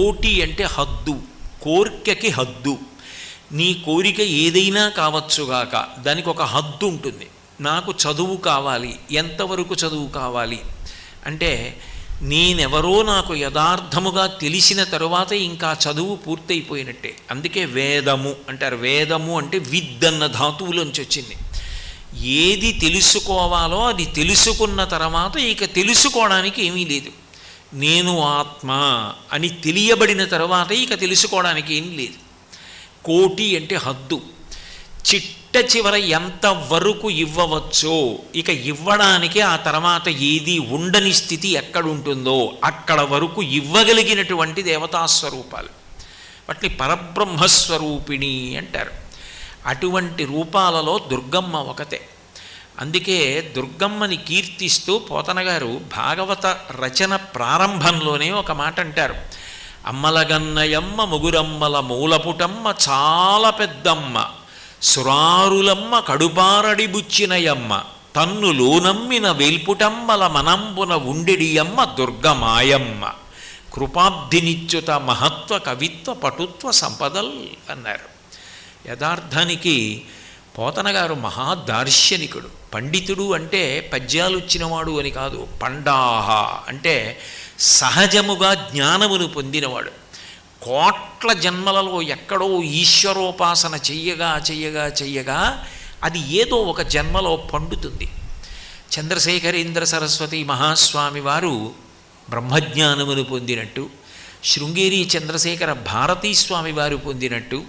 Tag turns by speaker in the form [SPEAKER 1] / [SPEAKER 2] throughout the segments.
[SPEAKER 1] కోటి అంటే హద్దు కోరికకి హద్దు. నీ కోరిక ఏదైనా కావచ్చుగాక దానికి ఒక హద్దు ఉంటుంది. నాకు చదువు కావాలి ఎంతవరకు చదువు కావాలి? అంటే నేనెవరో నాకు యథార్థముగా తెలిసిన తరువాత ఇంకా చదువు పూర్తయిపోయినట్టే. అందుకే వేదము అంటారు. వేదము అంటే విద్ అన్న ధాతువులోంచి వచ్చింది. ఏది తెలుసుకోవాలో అది తెలుసుకున్న తర్వాత ఇక తెలుసుకోవడానికి ఏమీ లేదు. నేను ఆత్మ అని తెలియబడిన తర్వాత ఇక తెలుసుకోవడానికి ఏం లేదు. కోటి అంటే హద్దు. చిట్ట చివర ఎంత వరకు ఇవ్వవచ్చో ఇక ఇవ్వడానికి ఆ తర్వాత ఏది ఉండని స్థితి ఎక్కడుంటుందో అక్కడ వరకు ఇవ్వగలిగినటువంటి దేవతాస్వరూపాలు. వాటిని పరబ్రహ్మస్వరూపిణి అంటారు. అటువంటి రూపాలలో దుర్గమ్మ ఒకతే. అందుకే దుర్గమ్మని కీర్తిస్తూ పోతనగారు భాగవత రచన ప్రారంభంలోనే ఒక మాట అంటారు. అమ్మలగన్నయమ్మ ముగురమ్మల మూలపుటమ్మ చాలా పెద్దమ్మ. సురారులమ్మ కడుపారడి బుచ్చినయమ్మ తన్ను లోనమ్మిన వేల్పుటమ్మల మనంబున ఉండెడియమ్మ దుర్గమాయమ్మ. కృపాబ్ధినిచ్యుత మహత్వ కవిత్వ పటుత్వ సంపదల్ అన్నారు. యథార్థానికి పోతన గారు మహాదార్శనికుడు పండితుడు అంటే పద్యాలు వచ్చినవాడు అని కాదు పండాహ అంటే సహజముగా జ్ఞానమును పొందినవాడు. కోట్ల జన్మలలో ఎక్కడో ఈశ్వరోపాసన చెయ్యగా చెయ్యగా చెయ్యగా అది ఏదో ఒక జన్మలో పండుతుంది. చంద్రశేఖరేంద్ర సరస్వతి మహాస్వామి వారు బ్రహ్మజ్ఞానమును పొందినట్టు శృంగేరి చంద్రశేఖర భారతీ స్వామి వారు పొందినట్టు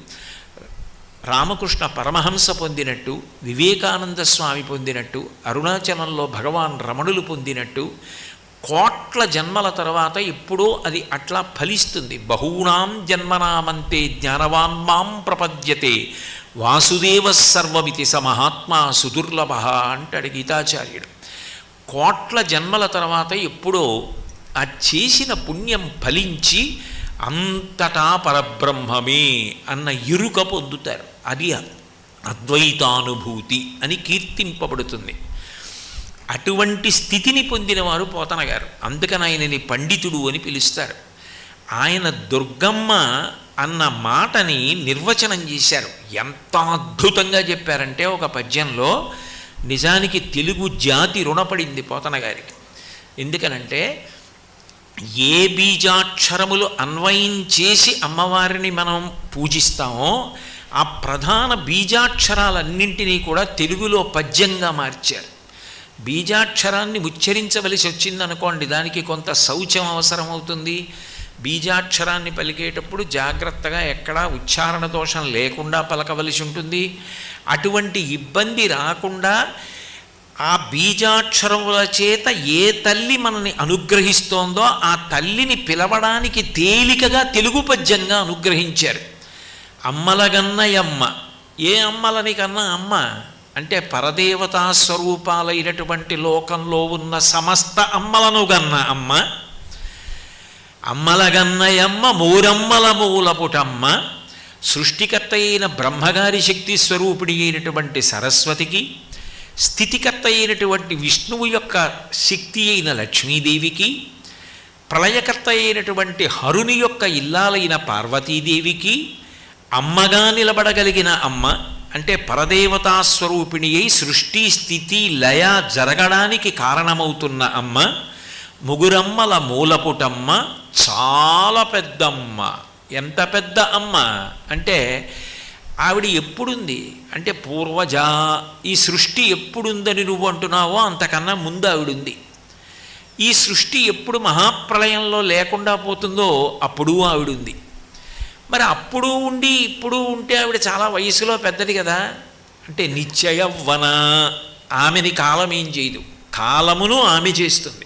[SPEAKER 1] రామకృష్ణ పరమహంస పొందినట్టు వివేకానంద స్వామి పొందినట్టు అరుణాచలంలో భగవాన్ రమణులు పొందినట్టు కోట్ల జన్మల తర్వాత ఎప్పుడో అది అట్లా ఫలిస్తుంది. బహూనాం జన్మనామంతే జ్ఞానవాన్ మాం ప్రపద్యతే వాసుదేవ సర్వమితి స మహాత్మా సుదుర్లభ అంటాడు గీతాచార్యుడు. కోట్ల జన్మల తర్వాత ఎప్పుడో ఆ చేసిన పుణ్యం ఫలించి అంతటా పరబ్రహ్మమే అన్న ఇరుక పొందుతారు. అది అద్వైతానుభూతి అని కీర్తింపబడుతుంది. అటువంటి స్థితిని పొందినవారు పోతన గారు అందుకని ఆయనని పండితుడు అని పిలుస్తారు. ఆయన దుర్గమ్మ అన్న మాటని నిర్వచనం చేశారు. ఎంత అద్భుతంగా చెప్పారంటే ఒక పద్యంలో నిజానికి తెలుగు జాతి రుణపడింది పోతన గారికి ఎందుకనంటే ఏ బీజాక్షరములు అన్వయం చేసి అమ్మవారిని మనం పూజిస్తామో ఆ ప్రధాన బీజాక్షరాలన్నింటినీ కూడా తెలుగులో పద్యంగా మార్చారు. బీజాక్షరాన్ని ఉచ్చరించవలసి వచ్చిందనుకోండి దానికి కొంత శౌచం అవసరం అవుతుంది బీజాక్షరాన్ని పలికేటప్పుడు జాగ్రత్తగా ఎక్కడా ఉచ్చారణ దోషం లేకుండా పలకవలసి ఉంటుంది. అటువంటి ఇబ్బంది రాకుండా ఆ బీజాక్షరముల చేత ఏ తల్లి మనల్ని అనుగ్రహిస్తోందో ఆ తల్లిని పిలవడానికి తేలికగా తెలుగు పద్యంగా అనుగ్రహించారు. అమ్మలగన్నయమ్మ ఏ అమ్మలని కన్నా అమ్మ? అంటే పరదేవతా స్వరూపాలైనటువంటి లోకంలో ఉన్న సమస్త అమ్మలను గన్న అమ్మ. అమ్మలగన్నయమ్మ మూరమ్మల మూలపుటమ్మ. సృష్టికర్త అయిన బ్రహ్మగారి శక్తి స్వరూపిణి అయినటువంటి సరస్వతికి స్థితికర్త అయినటువంటి విష్ణువు యొక్క శక్తి అయిన లక్ష్మీదేవికి ప్రళయకర్త అయినటువంటి హరుని యొక్క ఇల్లాలైన పార్వతీదేవికి అమ్మగా నిలబడగలిగిన అమ్మ అంటే పరదేవతా స్వరూపిణి అయి సృష్టి స్థితి లయ జరగడానికి కారణమవుతున్న అమ్మ ముగురమ్మల మూలపుటమ్మ చాలా పెద్దమ్మ. ఎంత పెద్ద అమ్మ? అంటే ఆవిడ ఎప్పుడుంది? అంటే పూర్వజ ఈ సృష్టి ఎప్పుడుందని నువ్వు అంటున్నావో అంతకన్నా ముందు ఆవిడుంది. ఈ సృష్టి ఎప్పుడు మహాప్రలయంలో లేకుండా పోతుందో అప్పుడు ఆవిడుంది. మరి అప్పుడు ఉండి ఇప్పుడు ఉంటే ఆవిడ చాలా వయసులో పెద్దది కదా. అంటే నిశ్చయవ్వన ఆమెని కాలం ఏం చేయదు. కాలమును ఆమె చేస్తుంది.